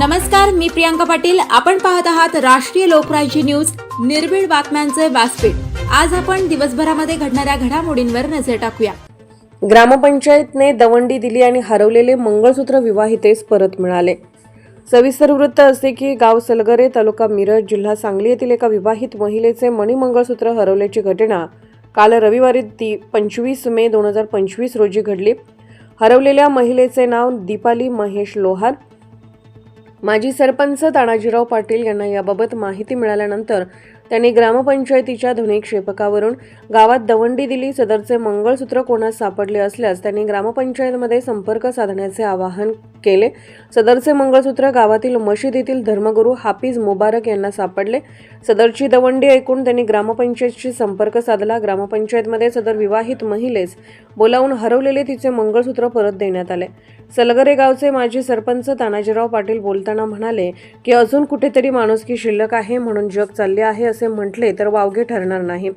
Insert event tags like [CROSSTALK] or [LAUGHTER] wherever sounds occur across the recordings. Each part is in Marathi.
नमस्कार मी प्रियांका पाटील. आपण पाहत आहात राष्ट्रीय लोकराज्य न्यूज निर्भीड बातम्यांचे व्यासपीठ. आज आपण दिवसभरामध्ये घडणाऱ्या घडामोडींवर नजर टाकूया. ग्रामपंचायतने दवंडी दिली आणि हरवलेले मंगळसूत्र विवाहितेस परत मिळाले. सविस्तर वृत्त असे की गाव सलगरे तालुका मिरज जिल्हा सांगली येथील एका विवाहित महिलेचे मणिमंगळसूत्र हरवल्याची घटना काल रविवारी ती पंचवीस मे दोन हजार पंचवीस रोजी घडली. हरवलेल्या महिलेचे नाव दीपाली महेश लोहार. माजी सरपंच तानाजीराव पाटील यांना याबाबत माहिती मिळाल्यानंतर त्यांनी ग्रामपंचायतीच्या ध्वनिक्षेपकावरून गावात दवंडी दिली. सदरचे मंगळसूत्र कोणास सापडले असल्यास त्यांनी ग्रामपंचायतमध्ये संपर्क साधण्याचे आवाहन केले. सदरचे मंगळसूत्र गावातील मशिदीतील धर्मगुरू हाफिज मुबारक यांना सापडले. सदरची दवंडी ऐकून त्यांनी ग्रामपंचायतशी संपर्क साधला. ग्रामपंचायतमध्ये सदर विवाहित महिलेस बोलावून हरवलेले तिचे मंगळसूत्र परत देण्यात आले. सलगरे गावचे माजी सरपंच तानाजीराव पाटील बोलताना म्हणाले की अजून कुठेतरी माणुसकी शिल्लक आहे म्हणून जग चालले आहे असे म्हटले तर वावगे ठरणार नाही.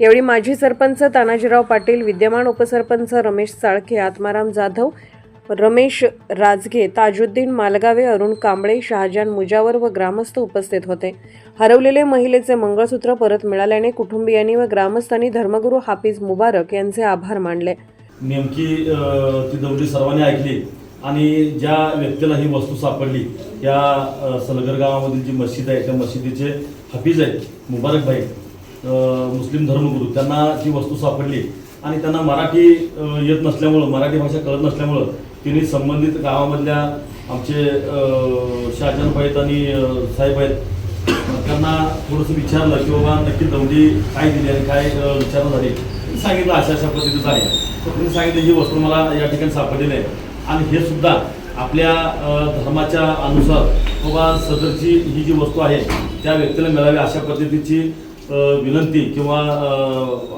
यावेळी माजी सरपंच तानाजीराव पाटील विद्यमान उपसरपंच रमेश चाळके आत्माराम जाधव रमेश राजगे ताजुद्दीन मालगावे अरुण कांबळे शहाजान मुजावर व ग्रामस्थ उपस्थित होते. हरवलेले महिलेचे मंगळसूत्र परत मिळाल्याने कुटुंबियांनी व ग्रामस्थांनी धर्मगुरू हाफिज मुबारक यांचे आभार मानले. नेमकी ती दौडी सर्वांनी ऐकली आणि ज्या व्यक्तीला ही वस्तू सापडली त्या सलगर गावामधील जी मस्जिद आहे त्या मशिदीचे हफीज आहेत मुबारक भाई मुस्लिम धर्मगुरू त्यांना ती वस्तू सापडली आणि त्यांना मराठी येत नसल्यामुळं मराठी भाषा कळत नसल्यामुळं तिने संबंधित गावामधल्या आमचे शहाजान भाईत आणि साहेब आहेत त्यांना थोडंसं विचारलं की बाबा नक्की दौडी काय दिली आणि काय विचारणं झाली. सांगितलं अशा अशा पद्धतीचं आहे. तर त्यांनी सांगितलं ही वस्तू मला या ठिकाणी सापडलेली आहे आणि हे सुद्धा आपल्या धर्माच्या अनुसार बाबा सदरची ही जी वस्तू आहे त्या व्यक्तीला मिळावी अशा पद्धतीची विनंती किंवा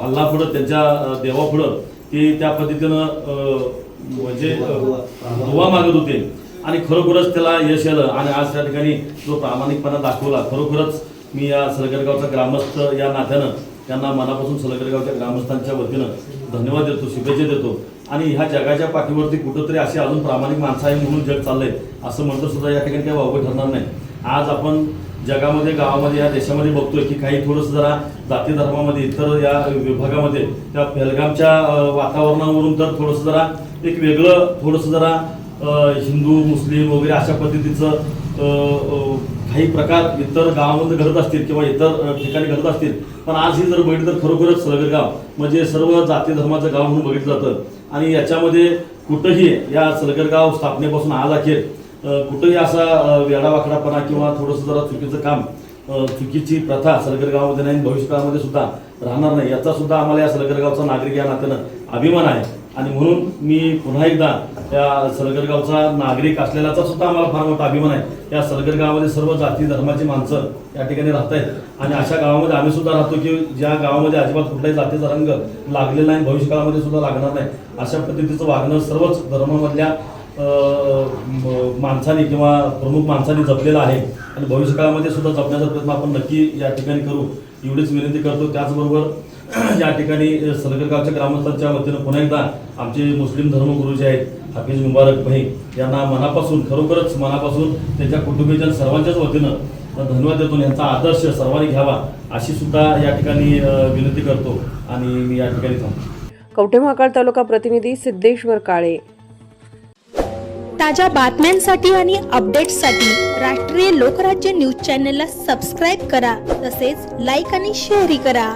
अल्लापुढं त्यांच्या देवापुढं ते त्या पद्धतीनं म्हणजे दुवा मागत होते. आणि खरोखरच त्याला यश आलं. आणि आज त्या ठिकाणी जो प्रामाणिकपणा दाखवला खरोखरच मी या सलगरगावचा ग्रामस्थ या नात्यानं त्यांना मनापासून सलगरगावच्या ग्रामस्थांच्या वतीनं धन्यवाद देतो शुभेच्छा देतो. आणि ह्या जगाच्या पाठीवरती कुठंतरी असे अजून प्रामाणिक माणसं आहे म्हणून जग चाललंय असं म्हणतो सुद्धा या ठिकाणी काही वावगं ठरणार नाही. आज आपण जगामध्ये गावामध्ये या देशामध्ये बघतोय की काही थोडंसं जरा जाती धर्मामध्ये इतर या विभागामध्ये त्या पेलगामच्या वातावरणावरून तर थोडंसं जरा एक वेगळं थोडंसं जरा हिंदू मुस्लिम वगैरे अशा पद्धतीचं काही प्रकार इतर गावामध्ये घडत असतील किंवा इतर ठिकाणी घडत असतील. पण आज ही जर बघितलं तर खरोखरच सगळं गाव म्हणजे सर्व जाती धर्माचं गाव म्हणून बघितलं जातं. आणि याच्यामध्ये कुठंही या सलगरगाव स्थापनेपासून आज अखेर कुठंही असा वेडावाखडापणा वेडावाकडापणा किंवा थोडंसं जरा चुकीचं काम चुकीची प्रथा सलगरगावमध्ये नाही आणि भविष्यकाळामध्ये सुद्धा राहणार नाही याचा सुद्धा आम्हाला या सलगरगावचा नागरिक या नात्यानं अभिमान आहे. आणि म्हणून मी पुन्हा एकदा या सलगरगावचा नागरिक असलेल्याचा सुद्धा आम्हाला फार मोठा अभिमान आहे. या सलगरगावमध्ये सर्व जाती धर्माची माणसं या ठिकाणी राहत आहेत आणि अशा गावामध्ये आम्ही सुद्धा राहतो की ज्या गावामध्ये अजिबात कुठल्याही जातीचा रंग लागलेला नाही भविष्यकाळामध्ये सुद्धा लागणार नाही. अशा पद्धतीचं वागणं सर्वच धर्मामधल्या माणसाने किंवा प्रमुख माणसाने जपलेलं आहे. आणि भविष्यकाळामध्ये सुद्धा जपण्याचा प्रयत्न आपण नक्की या ठिकाणी करू. एवढीच विनंती करतो. त्याचबरोबर [CLEARS THROAT] या ठिकाणी सलगर गावच्या ग्रामस्थांच्या वतीनं पुन्हा एकदा आमचे मुस्लिम धर्मगुरू जे आहेत हाफिज मुबारक भाई यांना मनापासून खरोखरच मनापासून त्यांच्या कुटुंबियांच्या सर्वांच्याच वतीनं धन्यवाद देतो यांचा आदर्श सर्वांनी घ्यावा अशी सुद्धा या ठिकाणी विनंती करतो आणि मी या ठिकाणी थांबतो. कवठे महाकाळ तालुका प्रतिनिधी सिद्धेश्वर काळे. ताज्या बातम्यांसाठी आणि अपडेट्ससाठी राष्ट्रीय लोकराज्य न्यूज चॅनलला सबस्क्राईब करा तसेच लाईक आणि शेअरही करा.